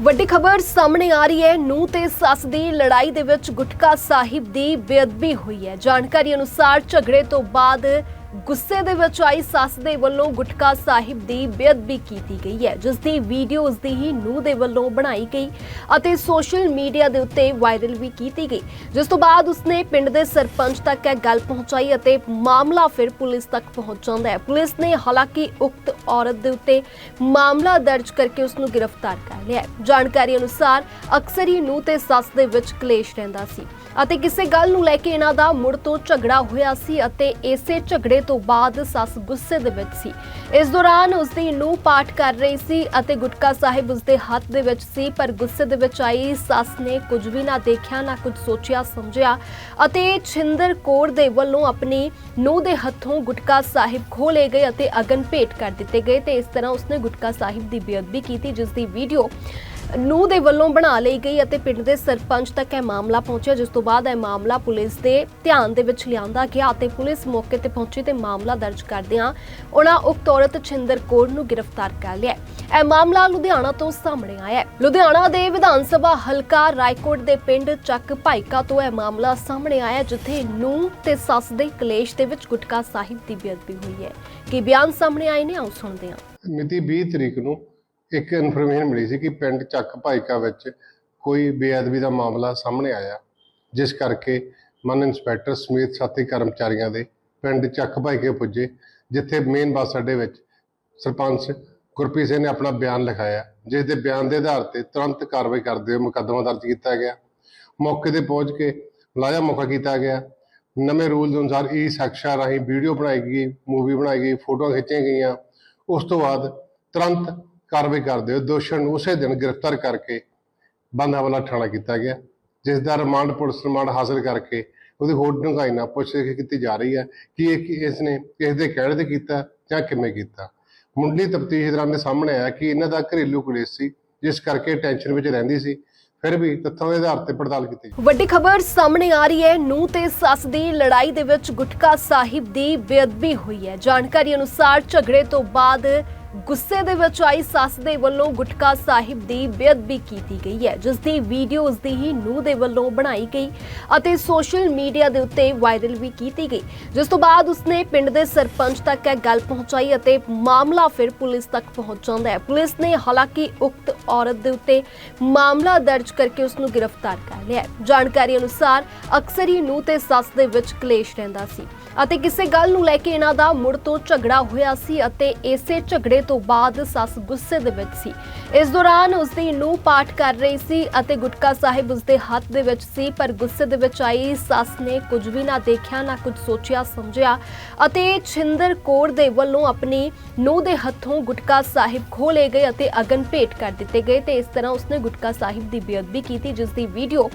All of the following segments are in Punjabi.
ਵੱਡੀ ਖਬਰ ਸਾਹਮਣੇ ਆ ਰਹੀ ਹੈ। ਨੂੰ ਤੇ ਸੱਸ ਦੀ ਲੜਾਈ ਦੇ ਵਿੱਚ ਗੁਟਕਾ ਸਾਹਿਬ ਦੀ ਬੇਅਦਬੀ ਹੋਈ ਹੈ। ਜਾਣਕਾਰੀ ਅਨੁਸਾਰ ਝਗੜੇ ਤੋਂ ਬਾਅਦ ਗੁੱਸੇ ਦੇ ਵਿੱਚ ਆਈ ਸੱਸ ਦੇ ਵੱਲੋਂ ਗੁਟਕਾ ਸਾਹਿਬ ਦੀ ਬੇਅਦਬੀ ਕੀਤੀ ਗਈ ਹੈ, ਜਿਸ ਦੀ ਵੀਡੀਓ ਉਸ ਦੀ ਹੀ ਨੂੰ ਦੇ ਵੱਲੋਂ ਬਣਾਈ ਗਈ ਅਤੇ ਸੋਸ਼ਲ ਮੀਡੀਆ ਦੇ ਉੱਤੇ ਵਾਇਰਲ ਵੀ ਕੀਤੀ ਗਈ। ਜਿਸ ਤੋਂ ਬਾਅਦ ਉਸਨੇ ਪਿੰਡ ਦੇ ਸਰਪੰਚ ਤੱਕ ਇਹ ਗੱਲ ਪਹੁੰਚਾਈ ਅਤੇ ਮਾਮਲਾ ਫਿਰ ਪੁਲਿਸ ਤੱਕ ਪਹੁੰਚ ਜਾਂਦਾ ਹੈ। ਪੁਲਿਸ ਨੇ ਹਾਲਾਂਕਿ ਉਕਤ ਔਰਤ ਦੇ ਉੱਤੇ ਮਾਮਲਾ ਦਰਜ ਕਰਕੇ ਉਸ ਨੂੰ ਗ੍ਰਿਫਤਾਰ ਕਰ ਲਿਆ ਹੈ। ਜਾਣਕਾਰੀ ਅਨੁਸਾਰ ਅਕਸਰ ਹੀ ਨੂੰਹ ਤੇ ਸੱਸ ਦੇ ਵਿੱਚ ਕਲੇਸ਼ ਰਹਿੰਦਾ ਸੀ ਅਤੇ ਕਿਸੇ ਗੱਲ ਨੂੰ ਲੈ ਕੇ ਇਹਨਾਂ ਦਾ ਮੁੜ ਤੋਂ ਝਗੜਾ ਹੋਇਆ ਸੀ ਅਤੇ ਇਸੇ ਝਗੜੇ ਤੋਂ ਬਾਅਦ ਸੱਸ ਗੁੱਸੇ ਦੇ ਵਿੱਚ ਸੀ। ਇਸ ਦੌਰਾਨ ਉਸ ਦੀ ਨੂੰ ਪਾਠ ਕਰ ਰਹੀ ਸੀ ਅਤੇ ਗੁਟਕਾ ਸਾਹਿਬ ਉਸ ਦੇ ਹੱਥ ਦੇ ਵਿੱਚ ਸੀ, ਪਰ ਗੁੱਸੇ ਦੇ ਵਿੱਚ ਆਈ ਸੱਸ ਨੇ ਕੁਝ ਵੀ ਨਾ ਦੇਖਿਆ, ਨਾ ਕੁਝ ਸੋਚਿਆ, ਸਮਝਿਆ ਅਤੇ ਛਿੰਦਰ ਕੌਰ ਦੇ ਵੱਲੋਂ ਆਪਣੀ ਨੂੰਹ ਦੇ ਹੱਥੋਂ ਗੁਟਕਾ ਸਾਹਿਬ ਖੋਲੇ ਗਏ ਅਤੇ ਅਗਨ ਭੇਟ ਕਰ ਦਿੱਤੇ ਗਏ ਤੇ ਇਸ ਤਰ੍ਹਾਂ ਉਸਨੇ ਗੁਟਕਾ ਸਾਹਿਬ ਦੀ ਬੇਅਦਬੀ ਕੀਤੀ ਜਿਸ ਦੀ ਵੀਡੀਓ ਨੂੰ ਦੇ ਵੱਲੋਂ ਬਣਾ ਲਈ ਗਈ ਅਤੇ ਪਿੰਡ ਦੇ ਸਰਪੰਚ ਤੱਕ ਇਹ ਮਾਮਲਾ ਪਹੁੰਚਿਆ, ਜਿਸ ਤੋਂ ਬਾਅਦ ਇਹ ਮਾਮਲਾ ਪੁਲਿਸ ਦੇ ਧਿਆਨ ਦੇ ਵਿੱਚ ਲਿਆਂਦਾ ਗਿਆ ਅਤੇ ਪੁਲਿਸ ਮੌਕੇ ਤੇ ਪਹੁੰਚੀ ਤੇ ਮਾਮਲਾ ਦਰਜ ਕਰਦਿਆਂ ਉਹਨਾਂ ਉਕਤ ਔਰਤ ਛਿੰਦਰ ਕੌਰ ਨੂੰ ਗ੍ਰਿਫਤਾਰ ਕਰ ਲਿਆ। ਇਹ ਮਾਮਲਾ ਲੁਧਿਆਣਾ ਤੋਂ ਸਾਹਮਣੇ ਆਇਆ ਹੈ। ਲੁਧਿਆਣਾ ਦੇ ਵਿਧਾਨ ਸਭਾ ਹਲਕਾ ਰਾਏਕੋਟ ਦੇ ਪਿੰਡ ਚੱਕ ਭਾਈਕਾ ਤੋਂ ਇਹ ਮਾਮਲਾ ਸਾਹਮਣੇ ਆਇਆ ਜਿੱਥੇ ਨੂੰ ਤੇ ਸੱਸ ਦੇ ਕਲੇਸ਼ ਦੇ ਵਿੱਚ ਗੁਟਕਾ ਸਾਹਿਬ ਦੀ ਬੇਅਦਬੀ ਹੋਈ ਹੈ। ਕੀ ਬਿਆਨ ਸਾਹਮਣੇ ਆਏ ਨੇ, ਆਓ ਸੁਣਦੇ ਹਾਂ। ਮਿਤੀ 20 ਤਰੀਕ ਨੂੰ ਇੱਕ ਇਨਫੋਰਮੇਸ਼ਨ ਮਿਲੀ ਸੀ ਕਿ ਪਿੰਡ ਚੱਕ ਭਾਈਕਾ ਵਿੱਚ ਕੋਈ ਬੇਅਦਬੀ ਦਾ ਮਾਮਲਾ ਸਾਹਮਣੇ ਆਇਆ, ਜਿਸ ਕਰਕੇ ਮਨ ਇੰਸਪੈਕਟਰ ਸਮੇਤ ਸਾਥੀ ਕਰਮਚਾਰੀਆਂ ਦੇ ਪਿੰਡ ਚੱਕ ਭਾਈਕੇ ਪੁੱਜੇ, ਜਿੱਥੇ ਮੇਨ ਬੱਸ ਅੱਡੇ ਵਿੱਚ ਸਰਪੰਚ ਗੁਰਪ੍ਰੀਤ ਸਿੰਘ ਨੇ ਆਪਣਾ ਬਿਆਨ ਲਿਖਾਇਆ, ਜਿਸ ਦੇ ਬਿਆਨ ਦੇ ਆਧਾਰ ਤੇ ਤੁਰੰਤ ਕਾਰਵਾਈ ਕਰਦੇ ਹੋਏ ਮੁਕੱਦਮਾ ਦਰਜ ਕੀਤਾ ਗਿਆ। ਮੌਕੇ ਤੇ ਪਹੁੰਚ ਕੇ ਮੁਲਾਜ਼ਮ ਮੁਖਾ ਕੀਤਾ ਗਿਆ। ਨਵੇਂ ਰੂਲ ਦੇ ਅਨੁਸਾਰ ਈ ਸੈਕਸ਼ਨ ਰਾਹੀਂ ਵੀਡੀਓ ਬਣਾਈ ਗਈ ਮੂਵੀ ਬਣਾਈ ਗਈ, ਫੋਟੋਆਂ ਖਿੱਚੀਆਂ ਗਈਆਂ। ਉਸ ਤੋਂ ਬਾਅਦ ਤੁਰੰਤ ਕਾਰਵਾਈ ਕਰਦੇ ਹੋਏ ਦੋਸ਼ਣ ਨੂੰ ਉਸੇ ਦਿਨ ਗ੍ਰਿਫਤਾਰ ਕਰਕੇ ਬੰਦਾਵਾਲਾ ਥਾਣਾ ਕੀਤਾ ਗਿਆ ਜਿਸ ਦਾ ਰਿਮਾਂਡ ਪੁਲਿਸ ਰਿਮਾਂਡ ਹਾਸਲ ਕਰਕੇ ਉਹਦੀ ਹੋਰ ਡੂੰਘਾਈ ਨਾਲ ਪੁੱਛਗਿੱਛ ਕੀਤੀ ਜਾ ਰਹੀ ਹੈ ਕਿ ਇਹ ਇਸ ਨੇ ਕਿਸ ਦੇ ਕਹਿਣ ਤੇ ਕੀਤਾ ਜਾਂ ਕਿਵੇਂ ਕੀਤਾ। ਮੁੰਡਲੀ ਤਫਤੀਸ਼ ਦੌਰਾਨ ਦੇ ਸਾਹਮਣੇ ਆਇਆ ਕਿ ਇਹਨਾਂ ਦਾ ਘਰੇਲੂ ਕਲੇਸ਼ ਸੀ, ਜਿਸ ਕਰਕੇ ਟੈਨਸ਼ਨ ਵਿੱਚ ਰਹਿੰਦੀ ਸੀ, ਫਿਰ ਵੀ ਤੱਥਾਂ ਦੇ ਆਧਾਰ ਤੇ ਪੜਤਾਲ ਕੀਤੀ ਵੱਡੀ ਖਬਰ ਸਾਹਮਣੇ ਆ ਰਹੀ ਹੈ ਨੂੰ ਤੇ ਸੱਸ ਦੀ ਲੜਾਈ ਦੇ ਵਿੱਚ ਗੁਟਕਾ ਸਾਹਿਬ ਦੀ ਬੇਅਦਬੀ ਹੋਈ ਹੈ। ਜਾਣਕਾਰੀ ਅਨੁਸਾਰ ਝਗੜੇ ਤੋਂ ਬਾਅਦ ਗੁੱਸੇ ਦੇ ਵਿੱਚ ਆਈ ਸੱਸ ਦੇ ਵੱਲੋਂ ਗੁਟਕਾ ਸਾਹਿਬ ਦੀ ਬੇਅਦਬੀ ਕੀਤੀ ਗਈ ਹੈ, ਜਿਸ ਦੀ ਵੀਡੀਓ ਉਸ ਦੀ ਹੀ ਨੂੰ ਦੇ ਵੱਲੋਂ ਬਣਾਈ ਗਈ ਅਤੇ ਸੋਸ਼ਲ ਮੀਡੀਆ ਦੇ ਉੱਤੇ ਵਾਇਰਲ ਵੀ ਕੀਤੀ ਗਈ। ਜਿਸ ਤੋਂ ਬਾਅਦ ਉਸਨੇ ਪਿੰਡ ਦੇ ਸਰਪੰਚ ਤੱਕ ਇਹ ਗੱਲ ਪਹੁੰਚਾਈ ਅਤੇ ਮਾਮਲਾ ਫਿਰ ਪੁਲਿਸ ਤੱਕ ਪਹੁੰਚ ਜਾਂਦਾ ਹੈ। ਪੁਲਿਸ ਨੇ ਹਾਲਾਂਕਿ ਉਕਤ ਔਰਤ ਦੇ ਉੱਤੇ ਮਾਮਲਾ ਦਰਜ ਕਰਕੇ ਉਸ ਨੂੰ ਗ੍ਰਿਫਤਾਰ ਕਰ ਲਿਆ ਜਾਣਕਾਰੀ ਅਨੁਸਾਰ ਅਕਸਰ ਹੀ ਨੂੰਹ ਤੇ ਸੱਸ ਦੇ ਵਿੱਚ ਕਲੇਸ਼ ਰਹਿੰਦਾ ਸੀ ਅਤੇ ਕਿਸੇ ਗੱਲ ਨੂੰ ਲੈ ਕੇ ਇਹਨਾਂ ਦਾ ਮੁੜ ਤੋਂ ਝਗੜਾ ਹੋਇਆ ਸੀ ਅਤੇ ਇਸੇ ਝਗੜੇ ਤੋਂ ਬਾਅਦ ਸੱਸ ਗੁੱਸੇ ਦੇ ਵਿੱਚ ਸੀ। ਇਸ ਦੌਰਾਨ ਉਸ ਦੀ ਨੂੰ ਪਾਠ ਕਰ ਰਹੀ ਸੀ ਅਤੇ ਗੁਟਕਾ ਸਾਹਿਬ ਉਸ ਦੇ ਹੱਥ ਦੇ ਵਿੱਚ ਸੀ, ਪਰ ਗੁੱਸੇ ਦੇ ਵਿੱਚ ਆਈ ਸੱਸ ਨੇ ਕੁਝ ਵੀ ਨਾ ਦੇਖਿਆ, ਨਾ ਕੁਝ ਸੋਚਿਆ, ਸਮਝਿਆ ਅਤੇ ਛਿੰਦਰ ਕੌਰ ਦੇ ਵੱਲੋਂ ਆਪਣੀ ਨੂੰਹ ਦੇ ਹੱਥੋਂ ਗੁਟਕਾ ਸਾਹਿਬ ਖੋਲੇ ਗਏ ਅਤੇ ਅਗਨ ਭੇਟ ਕਰ ਦਿੱਤੇ ਗਏ ਤੇ ਇਸ ਤਰ੍ਹਾਂ ਉਸਨੇ ਗੁਟਕਾ ਸਾਹਿਬ ਦੀ ਬੇਅਦਬੀ ਕੀਤੀ ਜਿਸ ਦੀ ਵੀਡੀਓ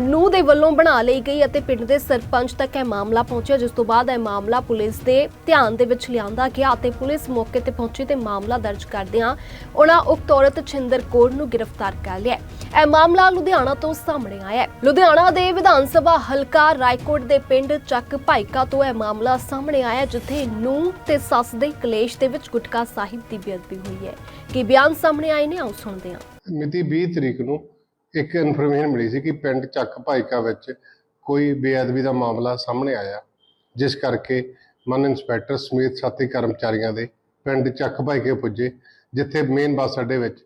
ਨੂੰ ਦੇ ਵੱਲੋਂ ਬਣਾ ਲਈ ਗਈ ਅਤੇ ਪਿੰਡ ਦੇ ਸਰਪੰਚ ਤੱਕ ਇਹ ਮਾਮਲਾ ਪਹੁੰਚਿਆ, ਜਿਸ ਤੋਂ ਬਾਅਦ ਇਹ ਮਾਮਲਾ ਪੁਲਿਸ ਦੇ ਧਿਆਨ ਦੇ ਵਿੱਚ ਲਿਆਂਦਾ ਗਿਆ ਅਤੇ ਪੁਲਿਸ ਮੌਕੇ ਤੇ ਪਹੁੰਚੀ ਤੇ ਮਾਮਲਾ ਦਰਜ ਕਰਦਿਆਂ ਉਹਨਾਂ ਉਕਤ ਔਰਤ ਛਿੰਦਰ ਕੌਰ ਨੂੰ ਗ੍ਰਿਫਤਾਰ ਕਰ ਲਿਆ। ਇਹ ਮਾਮਲਾ ਲੁਧਿਆਣਾ ਤੋਂ ਸਾਹਮਣੇ ਆਇਆ ਹੈ। ਲੁਧਿਆਣਾ ਦੇ ਵਿਧਾਨ ਸਭਾ ਹਲਕਾ ਰਾਏਕੋਟ ਦੇ ਪਿੰਡ ਚੱਕ ਭਾਈਕਾ ਤੋਂ ਇਹ ਮਾਮਲਾ ਸਾਹਮਣੇ ਆਇਆ, ਜਿੱਥੇ ਨੂੰ ਤੇ ਸੱਸ ਦੇ ਕਲੇਸ਼ ਦੇ ਵਿੱਚ ਗੁਟਕਾ ਸਾਹਿਬ ਦੀ ਬੇਅਦਬੀ ਹੋਈ ਹੈ। ਕੀ ਬਿਆਨ ਸਾਹਮਣੇ ਆਏ ਨੇ, ਆਓ ਸੁਣਦੇ ਹਾਂ। ਮਿਤੀ 20 ਤਰੀਕ ਨੂੰ ਇੱਕ ਇਨਫੋਰਮੇਸ਼ਨ ਮਿਲੀ ਸੀ ਕਿ ਪਿੰਡ ਚੱਕ ਭਾਈਕਾ ਵਿੱਚ ਕੋਈ ਬੇਅਦਬੀ ਦਾ ਮਾਮਲਾ ਸਾਹਮਣੇ ਆਇਆ, ਜਿਸ ਕਰਕੇ ਮਨ ਇੰਸਪੈਕਟਰ ਸਮੇਤ ਸਾਥੀ ਕਰਮਚਾਰੀਆਂ ਦੇ ਪਿੰਡ ਚੱਕ ਭਾਈਕੇ ਪੁੱਜੇ, ਜਿੱਥੇ ਮੇਨ ਬੱਸ ਅੱਡੇ ਵਿੱਚ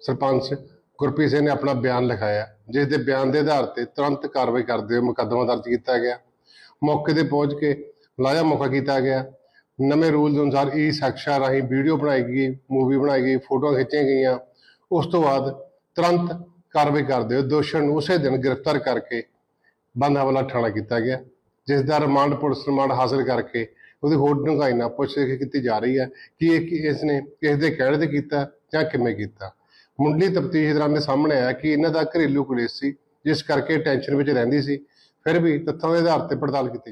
ਸਰਪੰਚ ਗੁਰਪ੍ਰੀਤ ਸਿੰਘ ਨੇ ਆਪਣਾ ਬਿਆਨ ਲਿਖਾਇਆ, ਜਿਸ ਦੇ ਬਿਆਨ ਦੇ ਆਧਾਰ ਤੇ ਤੁਰੰਤ ਕਾਰਵਾਈ ਕਰਦੇ ਹੋਏ ਮੁਕੱਦਮਾ ਦਰਜ ਕੀਤਾ ਗਿਆ। ਮੌਕੇ ਤੇ ਪਹੁੰਚ ਕੇ ਮੁਲਾਜ਼ਮ ਮੁਖਾ ਕੀਤਾ ਗਿਆ। ਨਵੇਂ ਰੂਲ ਦੇ ਅਨੁਸਾਰ ਈ ਸੈਕਸ਼ਨ ਰਾਹੀਂ ਵੀਡੀਓ ਬਣਾਈ ਗਈ ਮੂਵੀ ਬਣਾਈ ਗਈ, ਫੋਟੋਆਂ ਖਿੱਚੀਆਂ ਗਈਆਂ। ਉਸ ਤੋਂ ਬਾਅਦ ਤੁਰੰਤ ਕਾਰਵਾਈ ਕਰਦੇ ਹੋਏ ਦੋਸ਼ੀਆਂ ਨੂੰ ਉਸੇ ਦਿਨ ਗ੍ਰਿਫਤਾਰ ਕਰਕੇ ਬੰਦਾਵਾਲਾ ਥਾਣਾ ਕੀਤਾ ਗਿਆ ਜਿਸ ਦਾ ਰਿਮਾਂਡ ਪੁਲਿਸ ਰਿਮਾਂਡ ਹਾਸਲ ਕਰਕੇ ਉਹਦੀ ਹੋਰ ਡੂੰਘਾਈ ਨਾਲ ਪੁੱਛਗਿੱਛ ਕੀਤੀ ਜਾ ਰਹੀ ਹੈ ਕਿ ਇਹ ਕਿ ਇਸ ਨੇ ਕਿਸ ਦੇ ਕਹਿਣ ਤੇ ਕੀਤਾ ਜਾਂ ਕਿਵੇਂ ਕੀਤਾ। ਮੁੰਡਲੀ ਤਫਤੀਸ਼ ਦੌਰਾਨ ਦੇ ਸਾਹਮਣੇ ਆਇਆ ਕਿ ਇਹਨਾਂ ਦਾ ਘਰੇਲੂ ਕਲੇਸ਼ ਸੀ, ਜਿਸ ਕਰਕੇ ਟੈਨਸ਼ਨ ਵਿੱਚ ਰਹਿੰਦੀ ਸੀ, ਫਿਰ ਵੀ ਤੱਥਾਂ ਦੇ ਆਧਾਰ ਤੇ ਪੜਤਾਲ ਕੀਤੀ